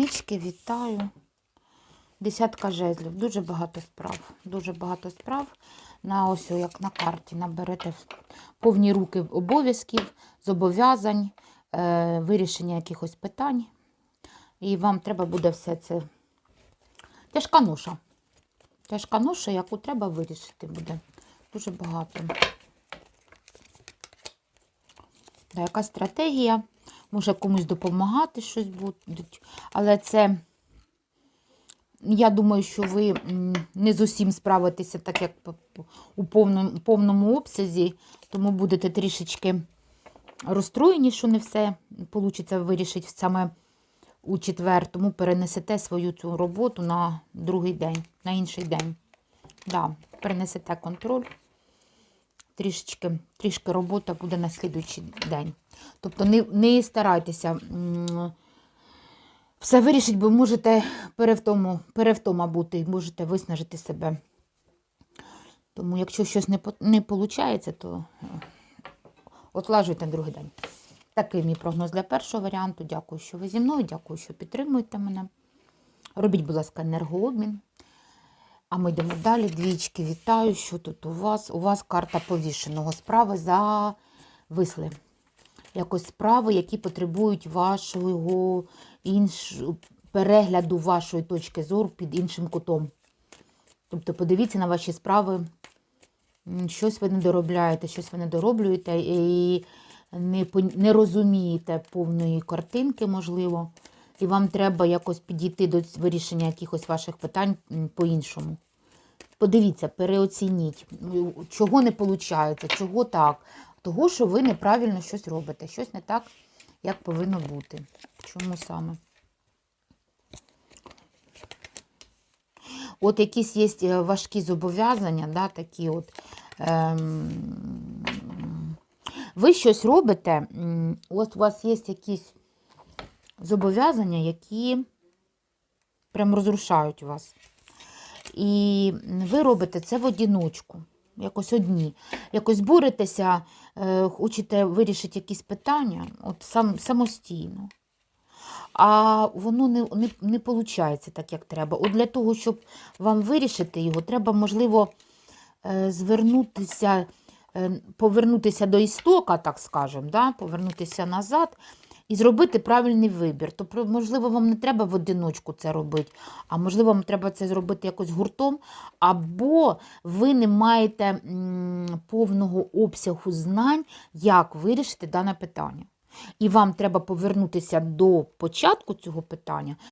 Коліснички, вітаю. Десятка жезлів. Дуже багато справ. Дуже багато справ. На ось, як на карті, наберете повні руки обов'язків, зобов'язань, е, вирішення якихось питань. І вам треба буде все це. Тяжка ноша. Тяжка ноша, яку треба вирішити буде. Дуже багато. Да, якась стратегія, може комусь допомагати щось будуть. Але це, я думаю, що ви не з усім справитеся так, як у повному, повному обсязі, тому будете трішечки розстроєні, що не все вийде вирішити саме у четвер, тому перенесете свою цю роботу на другий день, на інший день. Да, перенесете контроль трішечки, трішки робота буде на слідуючий день. Тобто не, не старайтеся все вирішити, бо можете перевтому, перевтома бути, можете виснажити себе. Тому якщо щось не, не виходить, то е, отлажуйте на другий день. Такий мій прогноз для першого варіанту. Дякую, що ви зі мною, дякую, що підтримуєте мене. Робіть, будь ласка, енергообмін. А ми йдемо далі. Двічки, вітаю. Що тут у вас? У вас карта повішеного. Справи зависли. Якось справи, які потребують вашого інш... перегляду вашої точки зору під іншим кутом. Тобто подивіться на ваші справи. Щось ви не доробляєте, щось ви не дороблюєте і не, не розумієте повної картинки, можливо. І вам треба якось підійти до вирішення якихось ваших питань по-іншому. Подивіться, переоцініть, чого не виходить, чого так. Того, що ви неправильно щось робите, щось не так, як повинно бути. Чому саме? От якісь є е, важкі зобов'язання, да, такі от. Ем, ви щось робите, от у вас є якісь зобов'язання, які прям розрушають вас. І ви робите це в одіночку, якось одні. Якось боретеся, е, хочете вирішити якісь питання от сам, самостійно. А воно не, не, не виходить так, як треба. От для того, щоб вам вирішити його, треба, можливо, е, звернутися, е, повернутися до істока, так скажемо, да? повернутися назад і зробити правильний вибір. Тобто, можливо, вам не треба в одиночку це робити, а можливо, вам треба це зробити якось гуртом, або ви не маєте повного обсягу знань, як вирішити дане питання. І вам треба повернутися до початку цього питання,